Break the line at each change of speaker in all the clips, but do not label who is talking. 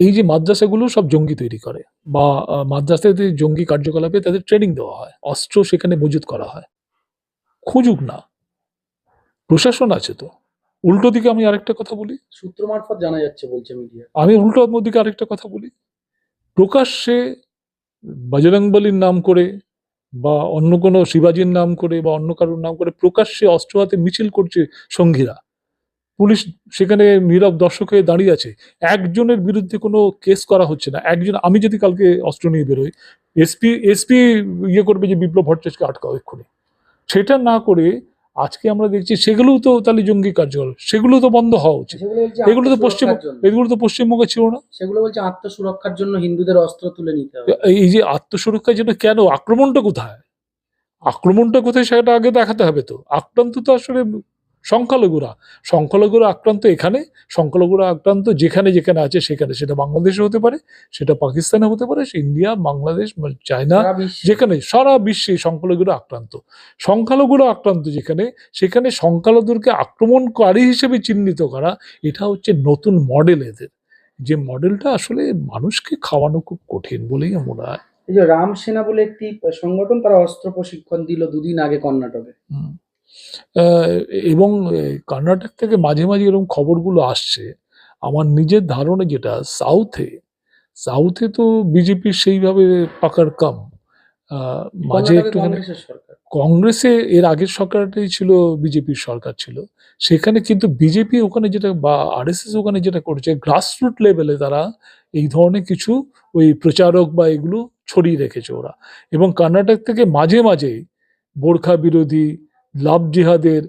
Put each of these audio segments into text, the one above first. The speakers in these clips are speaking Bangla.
এই যে মাদ্রাসাগুলো সব জঙ্গি তৈরি করে বা মাদ্রাসাতে জঙ্গি কার্যকলাপে তাদের ট্রেনিং দেওয়া হয় অস্ত্র সেখানে মজুত করা হয় খুঁজুক না। প্রশাসন আছে তো। উল্টো দিকে আমি আরেকটা কথা বলি।
সূত্র মারফত জানা যাচ্ছে বলছে মিডিয়া
আমি উল্টো দিকে আরেকটা কথা বলি। প্রকাশ্যে বজরংবলীর নাম করে বা অন্য কোনো শিবাজির নাম করে বা অন্য কারোর নাম করে প্রকাশ্যে অস্ত্র হাতে মিছিল করছে সঙ্গীরা। পুলিশ সেখানে নীরব দর্শক হয়ে দাঁড়িয়ে আছে। একজনের বিরুদ্ধে কোনো কেস করা হচ্ছে না। একজন আমি যদি কালকে অস্ত্র নিয়ে বেরোই এসপি এসপি ইয়ে করবে যে বিপ্লব ভট্টাচার্যকে আটকাও এক্ষুনি। সেটা না করে আজকে আমরা দেখছি সেগুলোও তো তাহলে জঙ্গি কার্যকলাপ। সেগুলো তো বন্ধ হওয়া উচিত। এগুলো তো পশ্চিম এগুলো তো পশ্চিমবঙ্গে ছিল না।
সেগুলো বলছে আত্মসুরক্ষার জন্য হিন্দুদের অস্ত্র তুলে নিতে হবে।
এই যে আত্মসুরক্ষার জন্য কেন? আক্রমণটা কোথায়? আক্রমণটা কোথায় সেটা আগে দেখাতে হবে তো। আক্রান্ত তো আসলে সংখ্যালঘুরা। সংখ্যালঘুরা আক্রান্ত এখানে সংখ্যালঘুরা আক্রান্ত যেখানে যেখানে আছে সেখানে। সেটা বাংলাদেশে হতে পারে সেটা পাকিস্তানে হতে পারে ইন্ডিয়া বাংলাদেশ চায়না যেখানে সারা বিশ্বে সংখ্যালঘুরা আক্রান্ত। সংখ্যালঘুরা আক্রান্ত যেখানে সেখানে সংখ্যালঘুদেরকে আক্রমণকারী হিসেবে চিহ্নিত করা এটা হচ্ছে নতুন মডেল এদের। যে মডেলটা আসলে মানুষকে খাওয়ানো খুব কঠিন বলেই মনে হয়।
এই যে রাম সেনা বলে একটি সংগঠন তারা অস্ত্র প্রশিক্ষণ দিল দুদিন আগে কর্ণাটকে।
এবং কর্ণাটক থেকে মাঝে মাঝে এরকম খবরগুলো আসছে। আমার নিজের ধারণা যেটা সাউথে সাউথে তো বিজেপি সেইভাবে পাকার কাম। মাঝে একটুখানি কংগ্রেসে এর আগের সরকারটাই ছিল বিজেপির সরকার ছিল। সেখানে কিন্তু বিজেপি ওখানে যেটা বা আরএসএস ওখানে যেটা করেছে গ্রাসরুট লেভেলে তারা এই ধরনের কিছু ওই প্রচারক বা এগুলো ছড়িয়ে রেখেছে ওরা। এবং কর্ণাটক থেকে মাঝে মাঝে বোরখা বিরোধী লাভ জিহাদের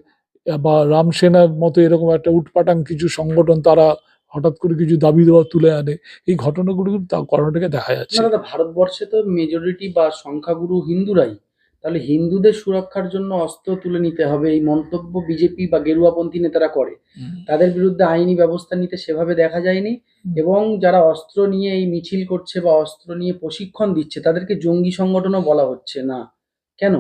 বা রামসেনার মতো এরকম একটা উটপাটাং কিছু সংগঠন তারা হঠাৎ করে কিছু দাবি দেওয়া তুলে আনে এই ঘটনাগুলো কিন্তু তা- কর্ণাটকে দেখা যাচ্ছে।
দাদা ভারতবর্ষে তো মেজরিটি বা সংখ্যাগুরু হিন্দুরাই। তাহলে হিন্দুদের সুরক্ষার জন্য অস্ত্র তুলে নিতে হবে এই মন্তব্য বিজেপি বা গেরুয়াপন্থী নেতারা করে। তাদের বিরুদ্ধে আইনি ব্যবস্থা নিতে সেভাবে দেখা যায়নি এবং যারা অস্ত্র নিয়ে এই মিছিল করছে বা অস্ত্র নিয়ে প্রশিক্ষণ দিচ্ছে তাদেরকে জঙ্গি সংগঠনও বলা হচ্ছে না। কেন?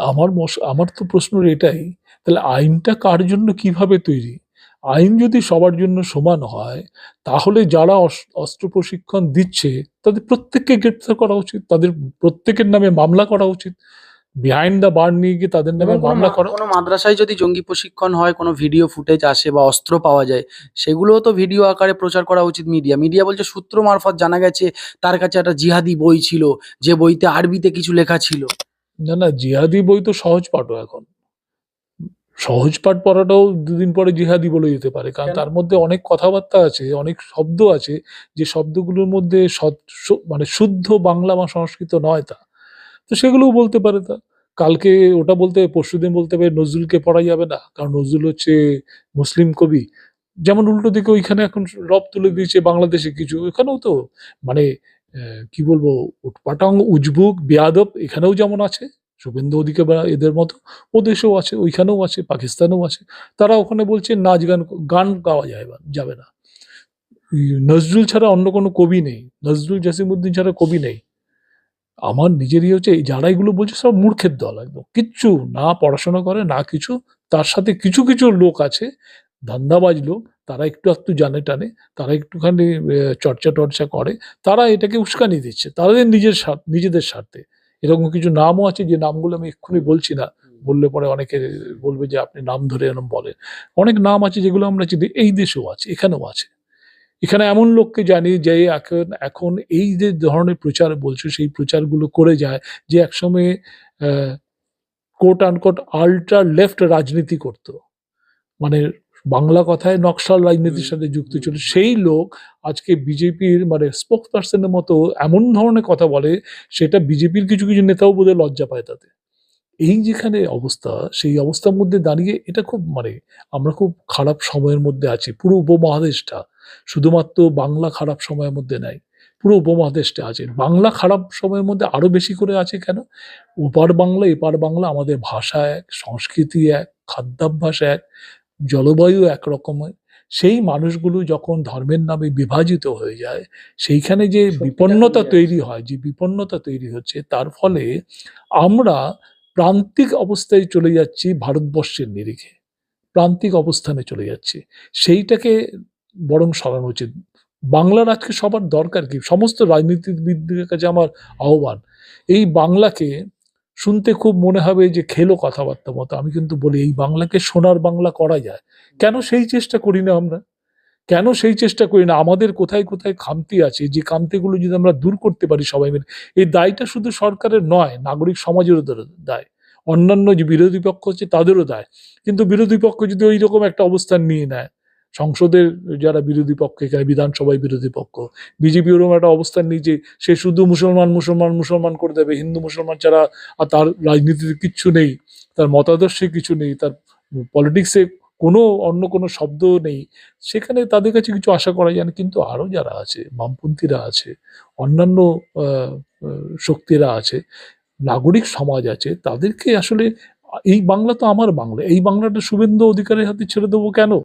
আমার মশ- আমার তো প্রশ্ন এটাই তাহলে আইনটা কার জন্য কীভাবে তৈরি? আইন যদি সবার জন্য সমান হয় তাহলে যারা অস- অস্ত্র প্রশিক্ষণ দিচ্ছে তাদের প্রত্যেককে গ্রেপ্তার করা উচিত তাদের প্রত্যেকের নামে মামলা করা উচিত। বিহাইন্ড দ্য বার নিয়ে গিয়ে তাদের নামে মামলা করা
কোনো মাদ্রাসায় যদি জঙ্গি প্রশিক্ষণ হয় কোনো ভিডিও ফুটেজ আসে বা অস্ত্র পাওয়া যায় সেগুলোও তো ভিডিও আকারে প্রচার করা উচিত মিডিয়া মিডিয়া বলছে সূত্র মারফত জানা গেছে তার কাছে একটা জিহাদি বই ছিল যে বইতে আরবিতে কিছু লেখা ছিল।
না না জিহাদি বই তো সহজ পাঠও এখন। সহজ পাঠ পড়াটাও দুদিন পরে জিহাদি বলে যেতে পারে কারণ তার মধ্যে অনেক কথাবার্তা আছে অনেক শব্দ আছে যে শব্দগুলোর মধ্যে মানে শুদ্ধ বাংলা বা সংস্কৃত নয় তা। তো সেগুলোও বলতে পারে তা। কালকে ওটা বলতে পরশুদিন বলতে পারে নজরুলকে পড়া যাবে না কারণ নজরুল হচ্ছে মুসলিম কবি। যেমন উল্টো দিকে ওইখানে এখন রব তুলে দিয়েছে বাংলাদেশে কিছু এখানেও তো মানে কি বলব উটপাটাং উজবুক বেয়াদব এখানেও যেমন আছে, শুভেন্দু বা এদের মতো ও দেশেও আছে, ওইখানেও আছে, পাকিস্তানেও আছে। তারা ওখানে বলছে নাচ গান গান গাওয়া যায় যাবে না। নজরুল ছাড়া অন্য কোনো কবি নেই, নজরুল জাসিমুদ্দিন ছাড়া কবি নেই। আমার নিজেরই হচ্ছে, যারা এগুলো বলছে সব মূর্খের দল একদম। কিচ্ছু না পড়াশোনা করে, না কিছু, তার সাথে কিছু কিছু লোক আছে, ধান্দাবাজ লোক তারা একটু একটু জানে টানে তারা একটুখানি চর্চা টর্চা করে তারা এটাকে উস্কানি দিচ্ছে তাদের নিজের স্বার্থ নিজেদের স্বার্থে। এরকম কিছু নামও আছে যে নামগুলো আমি এক্ষুনি বলছি না বললে পরে অনেকে বলবে যে আপনি নাম ধরে এরকম বলেন অনেক নাম আছে যেগুলো আমরা চিনি এই দেশেও আছে এখানেও আছে। এখানে এমন লোককে জানি যে এখন এখন এই যে ধরনের প্রচার বলছে সেই প্রচারগুলো করে যায় যে একসময় কোট আনকোট আল্ট্রা লেফট রাজনীতি করত। মানে বাংলা কথায় নকশাল রাজনীতির সাথে যুক্ত। ছিল। সেই লোক আজকে বিজেপির মানে স্পোক পার্সনের মতো এমন ধরনের কথা বলে সেটা বিজেপির কিছু কিছু নেতাও বোধহয় লজ্জা পায় তাতে। এই যেখানে অবস্থা সেই অবস্থার মধ্যে দাঁড়িয়ে এটা খুব মানে আমরা খুব খারাপ সময়ের মধ্যে আছি। পুরো উপমহাদেশটা শুধুমাত্র বাংলা খারাপ সময়ের মধ্যে নাই পুরো উপমহাদেশটা আছে। বাংলা খারাপ সময়ের মধ্যে আরও বেশি করে আছে কেন? ওপার বাংলা এপার বাংলা আমাদের ভাষা এক সংস্কৃতি এক খাদ্যাভ্যাস এক। জলবায়ু এক রকমের সেই মানুষগুলো যখন ধর্মের নামে বিভাজিত হয়ে যায় সেইখানে যে বিপন্নতা তৈরি হয় যে বিপন্নতা তৈরি হচ্ছে তার ফলে আমরা প্রান্তিক অবস্থায় চলে যাচ্ছি ভারতবর্ষের নিরিখে প্রান্তিক অবস্থানে চলে যাচ্ছি। সেইটাকে বরং সরানো উচিত। বাংলার আজকে সবার দরকার কি? সমস্ত রাজনীতিবিদদের কাছে আমার আহ্বান এই বাংলাকে শুনতে খুব মনে হবে যে খেলো কথাবার্তা মতো। আমি কিন্তু বলি, এই বাংলাকে সোনার বাংলা করা যায়। কেন সেই চেষ্টা করি না আমরা? কেন সেই চেষ্টা করি না? আমাদের কোথায় কোথায় খামতি আছে? যে খামতিগুলো যদি আমরা দূর করতে পারি সবাই মিলে, এই দায়টা শুধু সরকারের নয়, নাগরিক সমাজেরও দায়। অন্যান্য যে বিরোধী পক্ষ আছে তাদেরও দায়। কিন্তু বিরোধী পক্ষ যদি ওই রকম একটা অবস্থান নিয়ে নেয় সংসদের যারা বিরোধী পক্ষ, এখানে বিধানসভায় বিরোধী পক্ষ বিজেপি ওরকম একটা অবস্থান নিয়ে যে সে শুধু মুসলমান মুসলমান মুসলমান করে দেবে। হিন্দু, মুসলমান ছাড়া আর তার রাজনীতিতে কিচ্ছু নেই, তার মতাদর্শে কিছু নেই, তার পলিটিক্সে কোনো, অন্য কোনো শব্দ নেই। সেখানে তাদের কাছে কিছু আশা করা যায় না, কিন্তু আরও যারা আছে, বামপন্থীরা আছে, অন্যান্য শক্তিরা আছে, নাগরিক সমাজ আছে, তাদেরকে আসলে, এই বাংলা তো আমার বাংলা, এই বাংলাটা শুভেন্দু অধিকারের হাতে ছেড়ে দেবো কেন?